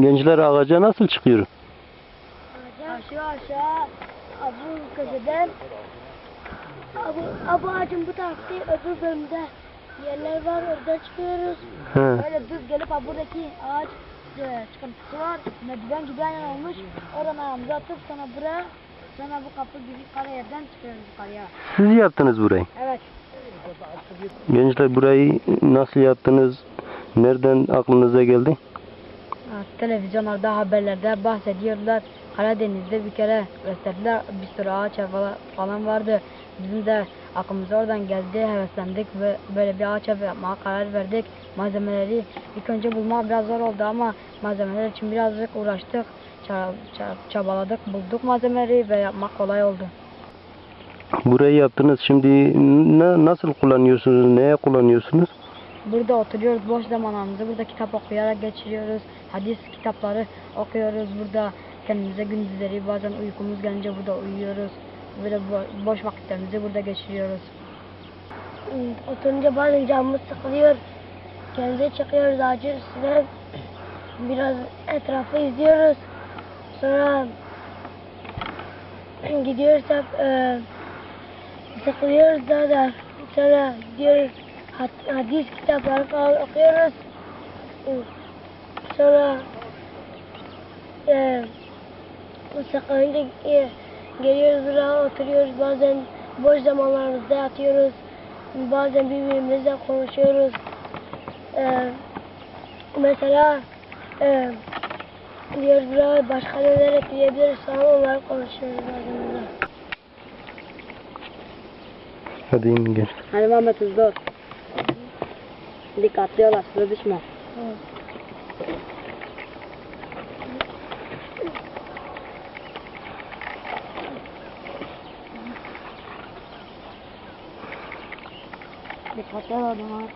Gençler ağaca nasıl çıkıyor? Aşağı aşağı bu köşeden bu, bu ağacın bu tarafta öbür bölümde yerler var orada çıkıyoruz. He. Böyle düz gelip buradaki ağaç çıkıntısı var. Merdiven gibi olmuş. Oradan ayağımızı atıp sonra buraya sonra bu kapı gibi kara yerden çıkıyoruz yukarıya. Siz yaptınız burayı. Evet. Gençler burayı nasıl yaptınız? Nereden aklınıza geldi? Televizyonlarda haberlerde bahsediyorlar. Karadeniz'de bir kere gösterdiler bir sürü ağaç falan- vardı. Bizim de aklımıza oradan geldi, heveslendik ve böyle bir ağaç yapmaya karar verdik. Malzemeleri ilk önce bulmak biraz zor oldu ama malzemeler için birazcık uğraştık. Ça- ça- çabaladık, bulduk malzemeleri ve yapmak kolay oldu. Burayı yaptınız. Şimdi ne, nasıl kullanıyorsunuz? Neye kullanıyorsunuz? Burada oturuyoruz, boş zamanlarımızı burada kitap okuyarak geçiriyoruz. Hadis kitapları okuyoruz burada. Kendimize gündüzleri bazen uykumuz gelince burada uyuyoruz. Böyle bo- boş vakitlerimizi burada geçiriyoruz. Oturunca bazen canımız sıkılıyor. Kendimize çıkıyoruz ağacın üstüne. Biraz etrafı izliyoruz. Sonra gidiyoruz hep e, sıkılıyoruz daha da. Sonra gidiyoruz had- hadis kitapları falan okuyoruz. Sonra e, sıkılınca e, geliyoruz buraya oturuyoruz. Bazen boş zamanlarımızda yatıyoruz. Bazen birbirimizle konuşuyoruz. E, mesela e, diyoruz buraya başka neler ekleyebiliriz falan onları konuşuyoruz bazen burada. Hadi inin gençler. Hadi Mehmet hızlı ol. Dikkatli ol aslında düşme. Dikkatli ol adamlar.